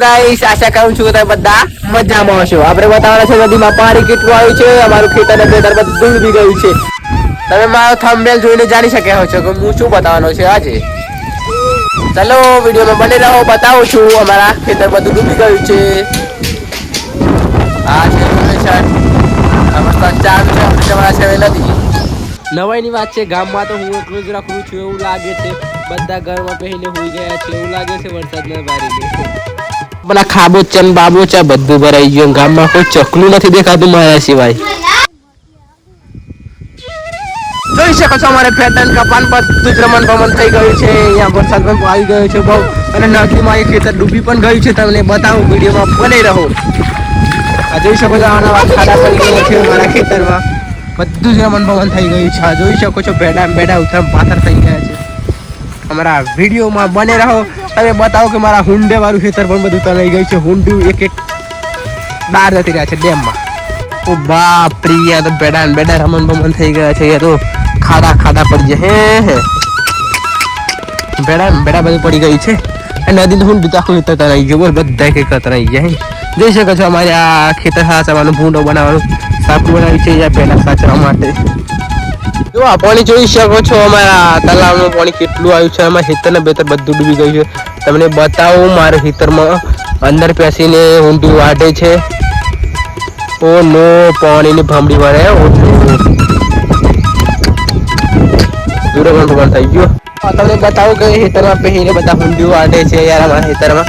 Guys આશા કરું છું તમે બધા મજામાં હશો. આપણે બતાવવાના છે નદીમાં પાણી કેટલું આવ્યું છે, અમારું ખેતર ખેતર બધું ડૂબી ગયું છે. તમે મારો થંબનેલ જોઈને જાણી શક્યા છો કે હું શું બતાવવાનો છે આજે? ચલો, વિડીયોમાં બને રહો, બતાવું છું અમારા ખેતર બધું ડૂબી ગયું છે. આ ચાલુ છે આપણે છે નદી. નવાઈની વાત છે, ગામમાં તો હું એકલું જ રાખું છું, એવું લાગે છે. બધા ઘરમાં પહેરીને હોઈ ગયા છે, એવું લાગે છે વરસાદના બારીને પેલા ખાબોચા ને બાબોચા બધું ભરાઈ ગયું, ગામમાં કોઈ ચકલું નથી દેખાતું મારા સિવાય. જોઈ શકો છો અમારે પેટર્ન કપાન બધું જ રમણ ભમણ થઈ ગયું છે. અહીંયા વરસાદ પણ આવી ગયો છે બહુ. અને નદીમાં એક ખેતર ડૂબી પણ ગયું છે, તમને બતાવું, વિડીયોમાં બને રહો. આ જોઈ શકો છો આના વાત ખાડા ગયા છે મારા ખેતરમાં. બધું જ રમણ ભમણ થઈ ગયું છે. જોઈ શકો છો બેડા બેડા ઉથમ પાથર થઈ ગયા છે. અમારા વિડીયોમાં બને રહો. તમે બતાવો કે મારા હુંડે વાળું ખેતર પણ બધું તણાઈ ગયું છે. હુંડું એક એક બહાર જતી રહ્યા છે ડેમમાં. ઓ બાપ પ્રિયા તો બેડા બેડા રમણ ભમણ થઈ ગયા છે. યાર તો ખાડા ખાડા પડી જાય હે હે. બેડા બેડા બધું પડી ગઈ છે. અને નદી હું બીજા કોઈ તરાઈ ગયો. બોલ બધા કંઈક તરાઈ ગયા હે. જોઈ શકો છો અમારે આ ખેતર સાચવવાનું ભૂંડો બનાવવાનું, સાકું બનાવ્યું છે અહીંયા પહેલા સાચવા માટે. જો આ પાણી જોઈ શકો છો અમારા તલાવનું પાણી કેટલું આવ્યું છે, અમારા ખેતરને બેતર બધું ડૂબી ગયું છે. તમને બતાવું, મારા ખેતરમાં અંદર પેસીને ઊંધું વાઢે છે. ઓ નો, પાણીની ભાંભડી વાળે તમને બતાવું કે ખેતરમાં પહેરીને બધા ઊંધિયું વાટે છે યાર અમારા ખેતરમાં.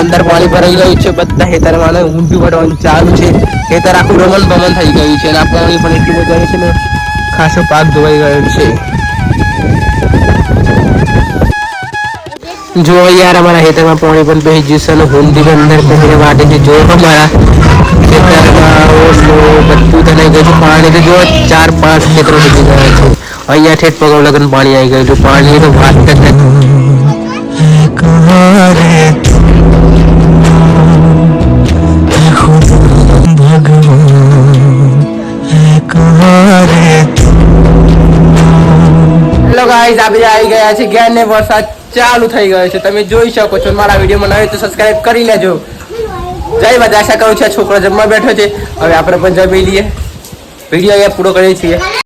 અંદર પાણી ભરાઈ ગયું છે, બધા ખેતરમાં અને ઊંડી ચાલુ છે. ખેતર આખું રમણ ભમણ થઈ ગયું છે આ પાણી પણ એટલું બધું છે ને, ખાસો પાક ધોવાઈ ગયો છે. જો યાર, અમારા ખેતરમાં પાણી પણ બેસી ગયું છે અને પણ અંદર પહેરીને વાટે છે. જો અમારા ખેતરમાં બધું થઈ ગયું છે પાણી તો જો ચાર પાંચ ખેતરો ડૂબી ગયા છે. અહીંયા ઠેઠ પગમ લગન પાણી આવી ગયું પાણી તો વાત આવી ગયા છે. ઘેર ને વરસાદ ચાલુ થઈ ગયો છે. તમે જોઈ શકો છો. મારા વિડીયોમાં નવે તો સબસ્ક્રાઇબ કરી લેજો. જય બધા આશા કરું છું છોકરો જમવા બેઠો છે. હવે આપણે પણ જમી લઈએ. વીડિયો અહીંયા પૂરો કરીએ છીએ.